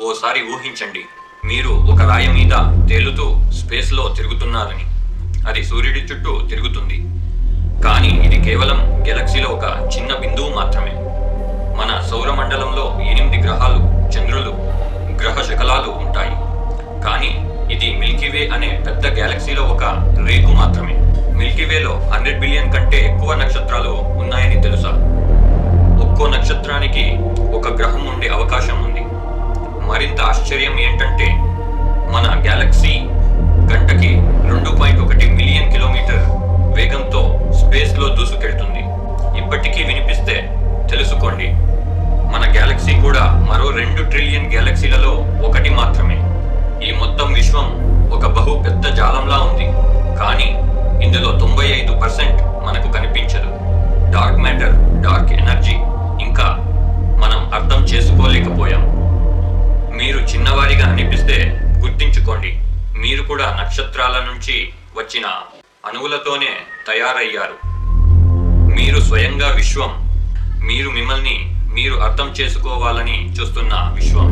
ఓసారి ఊహించండి. మీరు ఒక రాయి మీద తేలుతూ స్పేస్లో తిరుగుతున్నారని. అది సూర్యుడి చుట్టూ తిరుగుతుంది. కానీ ఇది కేవలం గెలక్సీలో ఒక చిన్న బిందువు మాత్రమే. మన సౌరమండలంలో ఎనిమిది గ్రహాలు చంద్రులు గ్రహ శకలాలు ఉంటాయి. కానీ ఇది మిల్కీవే అనే పెద్ద గ్యాలక్సీలో ఒక రేకు మాత్రమే. మిల్కీవేలో హండ్రెడ్ బిలియన్ కంటే ఎక్కువ నక్షత్రాలు ఉన్నాయని తెలుసా? ఒక్కో నక్షత్రానికి ఆశ్చర్యం ఏంటంటే మన గ్యాలక్సీ గంటకి రెండు పాయింట్ ఒకటి మిలియన్ కిలోమీటర్ వేగంతో స్పేస్లో దూసుకెళ్తుంది. ఇప్పటికీ వినిపిస్తే తెలుసుకోండి. మన గ్యాలక్సీ కూడా మరో రెండు ట్రిలియన్ గ్యాలక్సీలలో ఒకటి మాత్రమే. ఈ మొత్తం విశ్వం ఒక బహు పెద్ద జాలంలా ఉంది. కానీ ఇందులో తొంభై ఐదు పర్సెంట్ మనకు కనిపించదు. మీరు కూడా నక్షత్రాల నుంచి వచ్చిన అణువులతోనే తయారయ్యారు. మీరు స్వయంగా విశ్వం. మీరు మిమ్మల్ని మీరు అర్థం చేసుకోవాలని చూస్తున్న విశ్వం.